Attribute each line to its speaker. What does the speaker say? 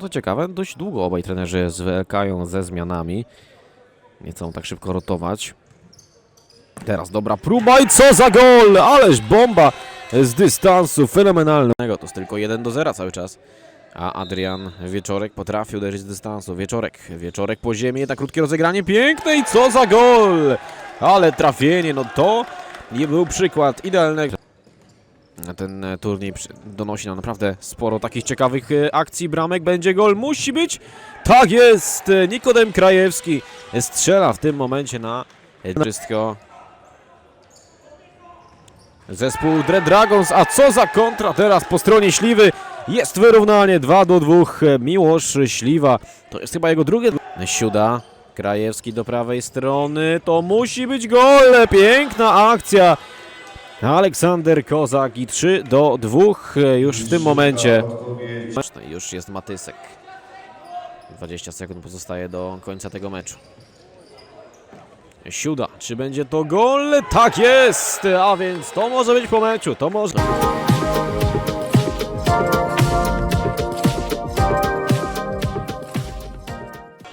Speaker 1: Co ciekawe, dość długo obaj trenerzy zwlekają ze zmianami. Nie chcą tak szybko rotować. Teraz dobra próba i co za gol! Ależ bomba z dystansu fenomenalnego. To jest tylko 1 do 0 cały czas. A Adrian Wieczorek potrafi uderzyć z dystansu. Wieczorek, Wieczorek po ziemi, jednak krótkie rozegranie, piękne i co za gol! Ale trafienie, no to nie był przykład idealnego. Ten e, turniej donosi nam naprawdę sporo takich ciekawych e, akcji, bramek, będzie gol, musi być! Tak jest! E, Nikodem Krajewski strzela w tym momencie na wszystko. Zespół Dread Dragons, a co za kontra teraz po stronie Śliwy? Jest wyrównanie 2 do 2. Miłosz Śliwa. To jest chyba jego drugie. Siuda. Krajewski do prawej strony. To musi być gol. Piękna akcja. Aleksander Kozak i 3 do 2 już w tym momencie. No już jest Matysek. 20 sekund pozostaje do końca tego meczu. Siuda, czy będzie to gol? Tak jest! A więc to może być po meczu, to może...